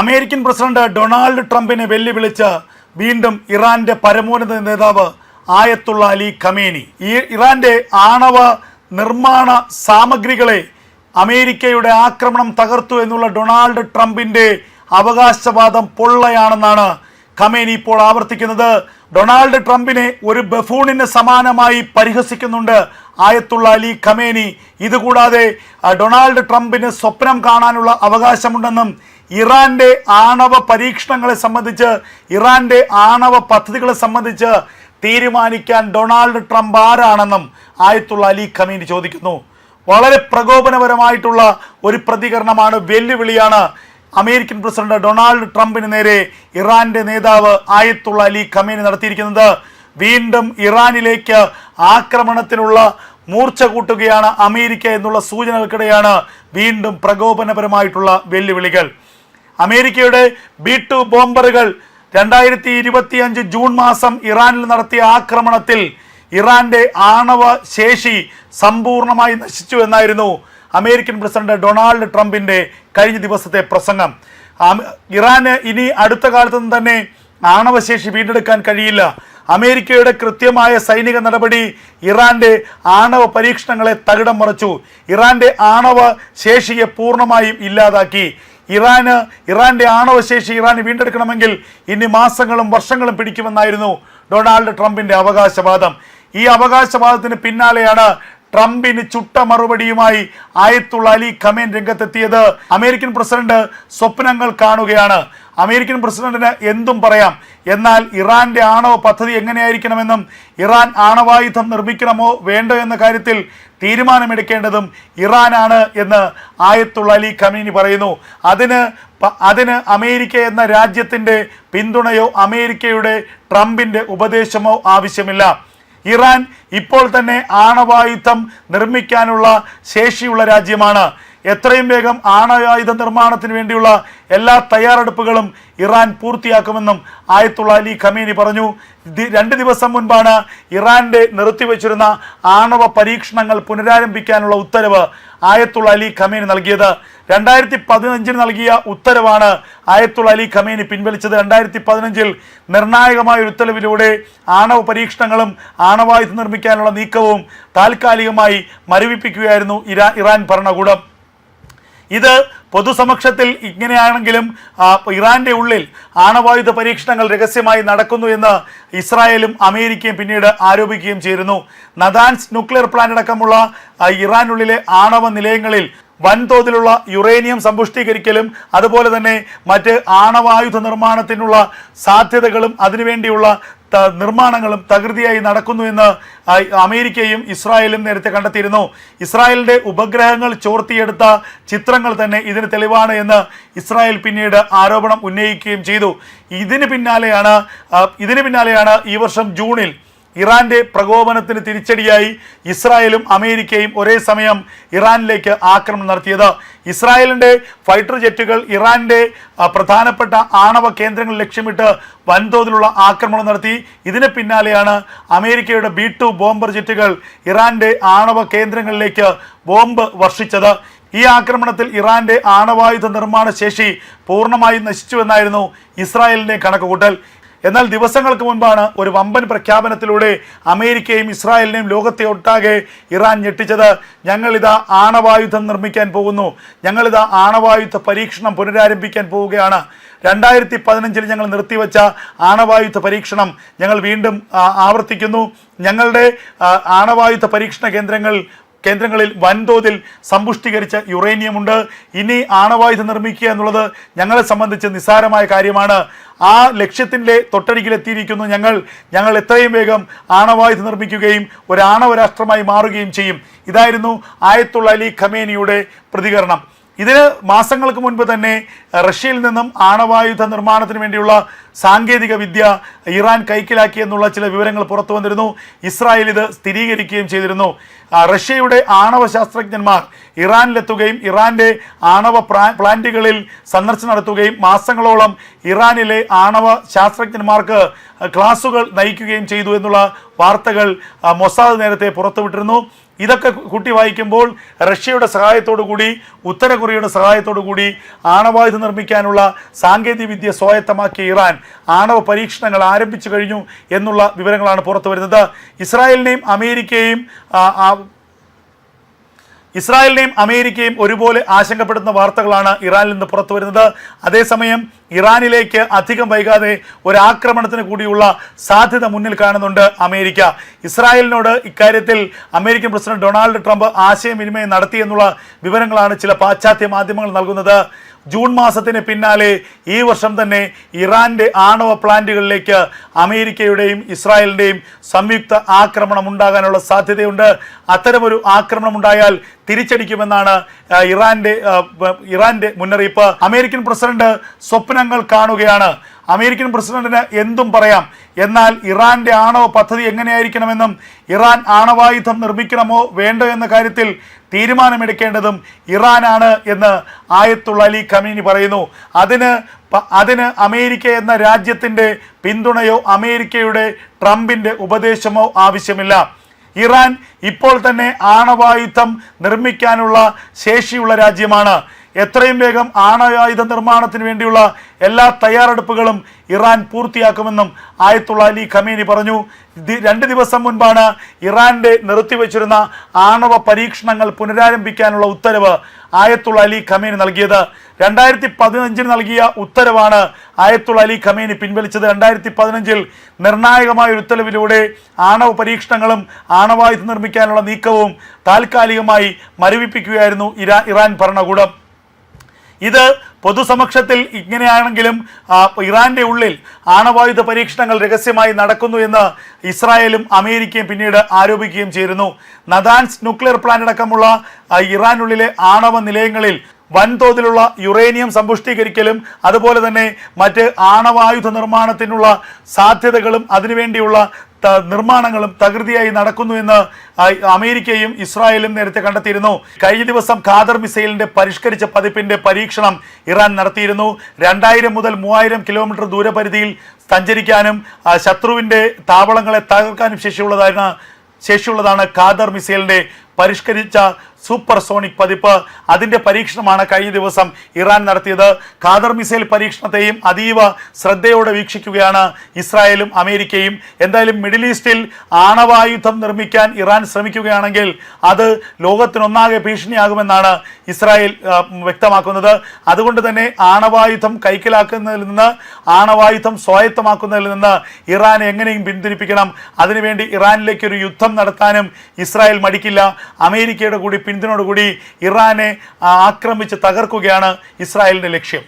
American president Donald ട്രംപിനെ വെല്ലുവിളിച്ച് വീണ്ടും ഇറാന്റെ പരമോന്നത നേതാവ് ആയത്തുള്ള അലി ഖമേനി. ഈ ഇറാന്റെ ആണവ നിർമ്മാണ സാമഗ്രികളെ അമേരിക്കയുടെ ആക്രമണം തകർത്തു എന്നുള്ള ഡൊണാൾഡ് ട്രംപിന്റെ അവകാശവാദം പൊള്ളയാണെന്നാണ് ഖമേനി ഇപ്പോൾ ആവർത്തിക്കുന്നത്. ഡൊണാൾഡ് ട്രംപിനെ ഒരു ബഫൂണിന് സമാനമായി പരിഹസിക്കുന്നുണ്ട് ആയത്തുള്ള അലി ഖമേനി. ഇതുകൂടാതെ ഡൊണാൾഡ് ട്രംപിന് സ്വപ്നം കാണാനുള്ള അവകാശമുണ്ടെന്നും ഇറാന്റെ ആണവ പരീക്ഷണങ്ങളെ സംബന്ധിച്ച് ഇറാന്റെ ആണവ പദ്ധതികളെ സംബന്ധിച്ച് തീരുമാനിക്കാൻ ഡൊണാൾഡ് ട്രംപ് ആരാണെന്നും ആയത്തുള്ള അലി ഖമീൻ ചോദിക്കുന്നു. വളരെ പ്രകോപനപരമായിട്ടുള്ള ഒരു പ്രതികരണമാണ് വെല്ലുവിളിയാണ് അമേരിക്കൻ പ്രസിഡന്റ് ഡൊണാൾഡ് ട്രംപിന് നേരെ ഇറാന്റെ നേതാവ് ആയത്തുള്ള അലി ഖമീനി നടത്തിയിരിക്കുന്നത്. വീണ്ടും ഇറാനിലേക്ക് ആക്രമണത്തിനുള്ള മൂർച്ച കൂട്ടുകയാണ് അമേരിക്ക എന്നുള്ള സൂചനകൾക്കിടെയാണ് വീണ്ടും പ്രകോപനപരമായിട്ടുള്ള വെല്ലുവിളികൾ. അമേരിക്കയുടെ ബി ടു ബോംബറുകൾ രണ്ടായിരത്തി ഇരുപത്തി അഞ്ച് ജൂൺ മാസം ഇറാനിൽ നടത്തിയ ആക്രമണത്തിൽ ഇറാന്റെ ആണവ ശേഷി സമ്പൂർണമായി നശിച്ചു എന്നായിരുന്നു അമേരിക്കൻ പ്രസിഡന്റ് ഡൊണാൾഡ് ട്രംപിന്റെ കഴിഞ്ഞ ദിവസത്തെ പ്രസംഗം. ഇറാന് ഇനി അടുത്ത കാലത്തൊന്നും തന്നെ ആണവശേഷി വീണ്ടെടുക്കാൻ കഴിയില്ല. അമേരിക്കയുടെ കൃത്യമായ സൈനിക നടപടി ഇറാന്റെ ആണവ പരീക്ഷണങ്ങളെ തകിടം മറിച്ചു. ഇറാന്റെ ആണവ ശേഷിയെ പൂർണമായും ഇല്ലാതാക്കി. ഇറാന് ഇറാന്റെ ആണവശേഷി ഇറാന് വീണ്ടെടുക്കണമെങ്കിൽ ഇനി മാസങ്ങളും വർഷങ്ങളും പിടിക്കുമെന്നായിരുന്നു ഡൊണാൾഡ് ട്രംപിന്റെ അവകാശവാദം. ഈ അവകാശവാദത്തിന് പിന്നാലെയാണ് ട്രംപിന് ചുട്ട മറുപടിയുമായി ആയത്തുള്ള അലി ഖമേൻ രംഗത്തെത്തിയത് അമേരിക്കൻ പ്രസിഡന്റ് സ്വപ്നങ്ങൾ കാണുകയാണ്. അമേരിക്കൻ പ്രസിഡന്റിന് എന്തും പറയാം. എന്നാൽ ഇറാന്റെ ആണവ പദ്ധതി എങ്ങനെയായിരിക്കണമെന്നും ഇറാൻ ആണവായുധം നിർമ്മിക്കണമോ വേണ്ടോ എന്ന കാര്യത്തിൽ തീരുമാനമെടുക്കേണ്ടതും ഇറാനാണ് എന്ന് ആയത്തുള്ള അലി ഖമീനി പറയുന്നു. അതിന് അതിന് അമേരിക്ക എന്ന രാജ്യത്തിന്റെ പിന്തുണയോ അമേരിക്കയുടെ ട്രംപിന്റെ ഉപദേശമോ ആവശ്യമില്ല. ഇറാൻ ഇപ്പോൾ തന്നെ ആണവായുധം നിർമ്മിക്കാനുള്ള ശേഷിയുള്ള രാജ്യമാണ് എത്രയും വേഗം ആണവായുധ നിർമ്മാണത്തിന് വേണ്ടിയുള്ള എല്ലാ തയ്യാറെടുപ്പുകളും ഇറാൻ പൂർത്തിയാക്കുമെന്നും ആയത്തുള്ള അലി ഖമീനി പറഞ്ഞു. രണ്ട് ദിവസം മുൻപാണ് ഇറാന്റെ നിർത്തിവച്ചിരുന്ന ആണവ പരീക്ഷണങ്ങൾ പുനരാരംഭിക്കാനുള്ള ഉത്തരവ് ആയത്തുള്ള അലി ഖമീനി നൽകിയത്. രണ്ടായിരത്തി പതിനഞ്ചിൽ നൽകിയ ഉത്തരവാണ് ആയത്തുള്ള അലി ഖമീനി പിൻവലിച്ചത്. രണ്ടായിരത്തി പതിനഞ്ചിൽ നിർണായകമായ ഒരു ഉത്തരവിലൂടെ ആണവ പരീക്ഷണങ്ങളും ആണവായുധം നിർമ്മിക്കാനുള്ള നീക്കവും താൽക്കാലികമായി മരവിപ്പിക്കുകയായിരുന്നു ഇറാ ഇറാൻ ഭരണകൂടം. ഇത് പൊതുസമക്ഷത്തിൽ ഇങ്ങനെയാണെങ്കിലും ഇറാന്റെ ഉള്ളിൽ ആണവായുധ പരീക്ഷണങ്ങൾ രഹസ്യമായി നടക്കുന്നു എന്ന് ഇസ്രായേലും അമേരിക്കയും പിന്നീട് ആരോപിക്കുകയും ചെയ്തിരുന്നു. നദാൻസ് ന്യൂക്ലിയർ പ്ലാന്റ് അടക്കമുള്ള ഇറാനുള്ളിലെ ആണവ നിലയങ്ങളിൽ വൻതോതിലുള്ള യുറേനിയം സമ്പുഷ്ടീകരിക്കലും അതുപോലെ തന്നെ മറ്റ് ആണവായുധ നിർമ്മാണത്തിനുള്ള സാധ്യതകളും അതിനുവേണ്ടിയുള്ള നിർമ്മാണങ്ങളും തകൃതിയായി നടക്കുന്നു എന്ന് അമേരിക്കയും ഇസ്രായേലും നേരത്തെ കണ്ടെത്തിയിരുന്നു. ഇസ്രായേലിന്റെ ഉപഗ്രഹങ്ങൾ ചോർത്തിയെടുത്ത ചിത്രങ്ങൾ തന്നെ ഇതിന് തെളിവാണ് എന്ന് ഇസ്രായേൽ പിന്നീട് ആരോപണം ഉന്നയിക്കുകയും ചെയ്തു. ഇതിന് പിന്നാലെയാണ് ഇതിന് പിന്നാലെയാണ് ഈ വർഷം ജൂണിൽ ഇറാന്റെ പ്രകോപനത്തിന് തിരിച്ചടിയായി ഇസ്രായേലും അമേരിക്കയും ഒരേ സമയം ഇറാനിലേക്ക് ആക്രമണം നടത്തിയത്. ഇസ്രായേലിന്റെ ഫൈറ്റർ ജെറ്റുകൾ ഇറാന്റെ പ്രധാനപ്പെട്ട ആണവ കേന്ദ്രങ്ങൾ ലക്ഷ്യമിട്ട് വൻതോതിലുള്ള ആക്രമണം നടത്തി. ഇതിന് പിന്നാലെയാണ് അമേരിക്കയുടെ ബി ടു ബോംബർ ജെറ്റുകൾ ഇറാന്റെ ആണവ കേന്ദ്രങ്ങളിലേക്ക് ബോംബ് വർഷിച്ചത്. ഈ ആക്രമണത്തിൽ ഇറാന്റെ ആണവായുധ നിർമ്മാണ ശേഷി പൂർണമായും നശിച്ചുവെന്നായിരുന്നു ഇസ്രായേലിന്റെ കണക്കുകൂട്ടൽ. എന്നാൽ ദിവസങ്ങൾക്ക് മുൻപാണ് ഒരു വമ്പൻ പ്രഖ്യാപനത്തിലൂടെ അമേരിക്കയും ഇസ്രായേലിനെയും ലോകത്തെ ഒട്ടാകെ ഇറാൻ ഞെട്ടിച്ചത്. ഞങ്ങളിതാ ആണവായുധം നിർമ്മിക്കാൻ പോകുന്നു. ഞങ്ങളിതാ ആണവായുധ പരീക്ഷണം പുനരാരംഭിക്കാൻ പോവുകയാണ്. രണ്ടായിരത്തി പതിനഞ്ചിൽ ഞങ്ങൾ നിർത്തിവെച്ച ആണവായുധ പരീക്ഷണം ഞങ്ങൾ വീണ്ടും ആവർത്തിക്കുന്നു. ഞങ്ങളുടെ ആണവായുധ പരീക്ഷണ കേന്ദ്രങ്ങൾ കേന്ദ്രങ്ങളിൽ വൻതോതിൽ സമ്പുഷ്ടീകരിച്ച യുറേനിയം ഉണ്ട് ഇനി ആണവായുധം നിർമ്മിക്കുക എന്നുള്ളത് ഞങ്ങളെ സംബന്ധിച്ച് നിസ്സാരമായ കാര്യമാണ്. ആ ലക്ഷ്യത്തിന്റെ തൊട്ടരികിലെത്തിയിരിക്കുന്നു ഞങ്ങൾ. ഞങ്ങൾ എത്രയും വേഗം ആണവായുധം നിർമ്മിക്കുകയും ഒരു ആണവ രാഷ്ട്രമായി മാറുകയും ചെയ്യും. ഇതായിരുന്നു ആയത്തുള്ള അലി ഖമേനിയുടെ പ്രതികരണം. ഇതിന് മാസങ്ങൾക്ക് മുൻപ് തന്നെ റഷ്യയിൽ നിന്നും ആണവായുധ നിർമ്മാണത്തിന് വേണ്ടിയുള്ള സാങ്കേതിക വിദ്യ ഇറാൻ കൈക്കലാക്കി എന്നുള്ള ചില വിവരങ്ങൾ പുറത്തു വന്നിരുന്നു. ഇസ്രായേൽ ഇത് സ്ഥിരീകരിക്കുകയും ചെയ്തിരുന്നു. റഷ്യയുടെ ആണവ ശാസ്ത്രജ്ഞന്മാർ ഇറാനിലെത്തുകയും ഇറാന്റെ ആണവ പ്ലാന്റുകളിൽ സന്ദർശനം നടത്തുകയും മാസങ്ങളോളം ഇറാനിലെ ആണവ ശാസ്ത്രജ്ഞന്മാർക്ക് ക്ലാസുകൾ നയിക്കുകയും ചെയ്തു എന്നുള്ള വാർത്തകൾ മൊസാദ് നേരത്തെ പുറത്തുവിട്ടിരുന്നു. ഇതൊക്കെ കുട്ടി വായിക്കുമ്പോൾ റഷ്യയുടെ സഹായത്തോടു കൂടി ഉത്തര കൊറിയയുടെ സഹായത്തോടു കൂടി ആണവായുധം നിർമ്മിക്കാനുള്ള സാങ്കേതിക വിദ്യ സ്വായത്തമാക്കിയ ഇറാൻ ആണവ പരീക്ഷണങ്ങൾ ആരംഭിച്ചു കഴിഞ്ഞു എന്നുള്ള വിവരങ്ങളാണ് പുറത്തു വരുന്നത് ഇസ്രായേലിനെയും അമേരിക്കയെയും ഇസ്രായേലിനെയും അമേരിക്കയും ഒരുപോലെ ആശങ്കപ്പെടുന്ന വാർത്തകളാണ് ഇറാനിൽ നിന്ന് പുറത്തു വരുന്നത് അതേസമയം ഇറാനിലേക്ക് അധികം വൈകാതെ ഒരു ആക്രമണത്തിന് കൂടിയുള്ള സാധ്യത മുന്നിൽ കാണുന്നുണ്ട് അമേരിക്ക. ഇസ്രായേലിനോട് ഇക്കാര്യത്തിൽ അമേരിക്കൻ പ്രസിഡന്റ് ഡൊണാൾഡ് ട്രംപ് ആശയവിനിമയം നടത്തിയെന്നുള്ള വിവരങ്ങളാണ് ചില പാശ്ചാത്യ മാധ്യമങ്ങൾ നൽകുന്നത്. ജൂൺ മാസത്തിന് പിന്നാലെ ഈ വർഷം തന്നെ ഇറാന്റെ ആണവ പ്ലാന്റുകളിലേക്ക് അമേരിക്കയുടെയും ഇസ്രായേലിന്റെയും സംയുക്ത ആക്രമണം ഉണ്ടാകാനുള്ള സാധ്യതയുണ്ട്. അത്തരമൊരു ആക്രമണം ഉണ്ടായാൽ തിരിച്ചടിക്കുമെന്നാണ് ഇറാന്റെ ഇറാന്റെ മുന്നറിയിപ്പ്. അമേരിക്കൻ പ്രസിഡന്റ് സ്വപ്നങ്ങൾ കാണുകയാണ്. അമേരിക്കൻ പ്രസിഡന്റിന് എന്തും പറയാം. എന്നാൽ ഇറാന്റെ ആണവ പദ്ധതി എങ്ങനെയായിരിക്കണമെന്നും ഇറാൻ ആണവായുധം നിർമ്മിക്കണമോ വേണ്ടോ എന്ന കാര്യത്തിൽ തീരുമാനമെടുക്കേണ്ടതും ഇറാനാണ് എന്ന് ആയത്തുള്ള അലി ഖമീനി പറയുന്നു. അതിന് അതിന് അമേരിക്ക എന്ന രാജ്യത്തിന്റെ പിന്തുണയോ അമേരിക്കയുടെ ട്രംപിന്റെ ഉപദേശമോ ആവശ്യമില്ല. ഇറാൻ ഇപ്പോൾ തന്നെ ആണവായുധം നിർമ്മിക്കാനുള്ള ശേഷിയുള്ള രാജ്യമാണ്. എത്രയും വേഗം ആണവായുധ നിർമ്മാണത്തിന് വേണ്ടിയുള്ള എല്ലാ തയ്യാറെടുപ്പുകളും ഇറാൻ പൂർത്തിയാക്കുമെന്നും ആയത്തുള്ള അലി ഖമീനി പറഞ്ഞു. രണ്ട് ദിവസം മുൻപാണ് ഇറാന്റെ നിർത്തിവച്ചിരുന്ന ആണവ പരീക്ഷണങ്ങൾ പുനരാരംഭിക്കാനുള്ള ഉത്തരവ് ആയത്തുള്ള അലി ഖമീനി നൽകിയത്. രണ്ടായിരത്തി പതിനഞ്ചിന് നൽകിയ ഉത്തരവാണ് ആയത്തുള്ള അലി ഖമീനി പിൻവലിച്ചത്. രണ്ടായിരത്തി പതിനഞ്ചിൽ നിർണായകമായ ഒരു ഉത്തരവിലൂടെ ആണവ പരീക്ഷണങ്ങളും ആണവായുധം നിർമ്മിക്കാനുള്ള നീക്കവും താൽക്കാലികമായി മരവിപ്പിക്കുകയായിരുന്നു ഇറാ ഇറാൻ ഭരണകൂടം. ഇത് പൊതുസമക്ഷത്തിൽ ഇങ്ങനെയാണെങ്കിലും ഇറാന്റെ ഉള്ളിൽ ആണവായുധ പരീക്ഷണങ്ങൾ രഹസ്യമായി നടക്കുന്നു എന്ന് ഇസ്രായേലും അമേരിക്കയും പിന്നീട് ആരോപിക്കുകയും ചെയ്തിരുന്നു. നദാൻസ് ന്യൂക്ലിയർ പ്ലാന്റ് അടക്കമുള്ള ഇറാനുള്ളിലെ ആണവ നിലയങ്ങളിൽ വൻതോതിലുള്ള യുറേനിയം സമ്പുഷ്ടീകരിക്കലും അതുപോലെ തന്നെ മറ്റ് ആണവായുധ നിർമ്മാണത്തിനുള്ള സാധ്യതകളും അതിനുവേണ്ടിയുള്ള നിർമ്മാണങ്ങളും തകൃതിയായി നടക്കുന്നു എന്ന് അമേരിക്കയും ഇസ്രായേലും നേരത്തെ കണ്ടെത്തിയിരുന്നു. കഴിഞ്ഞ ദിവസം ഖാദർ മിസൈലിന്റെ പരിഷ്കരിച്ച പതിപ്പിന്റെ പരീക്ഷണം ഇറാൻ നടത്തിയിരുന്നു. രണ്ടായിരം മുതൽ മൂവായിരം കിലോമീറ്റർ ദൂരപരിധിയിൽ സഞ്ചരിക്കാനും ശത്രുവിന്റെ താവളങ്ങളെ തകർക്കാനും ശേഷിയുള്ളതാണ് ശേഷിയുള്ളതാണ് ഖാദർ മിസൈലിന്റെ പരിഷ്കരിച്ച സൂപ്പർ സോണിക് പതിപ്പ്. അതിന്റെ പരീക്ഷണമാണ് കഴിഞ്ഞ ദിവസം ഇറാൻ നടത്തിയത്. ഖാദർ മിസൈൽ പരീക്ഷണത്തെയും അതീവ ശ്രദ്ധയോടെ വീക്ഷിക്കുകയാണ് ഇസ്രായേലും അമേരിക്കയും. എന്തായാലും മിഡിൽ ഈസ്റ്റിൽ ആണവായുധം നിർമ്മിക്കാൻ ഇറാൻ ശ്രമിക്കുകയാണെങ്കിൽ അത് ലോകത്തിനൊന്നാകെ ഭീഷണിയാകുമെന്നാണ് ഇസ്രായേൽ വ്യക്തമാക്കുന്നത്. അതുകൊണ്ട് തന്നെ ആണവായുധം കൈക്കലാക്കുന്നതിൽ നിന്ന് ആണവായുധം സ്വായത്തമാക്കുന്നതിൽ നിന്ന് ഇറാനെ എങ്ങനെയും പിന്തിരിപ്പിക്കണം. അതിനുവേണ്ടി ഇറാനിലേക്ക് ഒരു യുദ്ധം നടത്താനും ഇസ്രായേൽ മടിക്കില്ല. അമേരിക്കയുടെ കൂടി പിന്തുണയോടുകൂടി ഇറാനെ ആക്രമിച്ച് തകർക്കുകയാണ് ഇസ്രായേലിന്റെ ലക്ഷ്യം.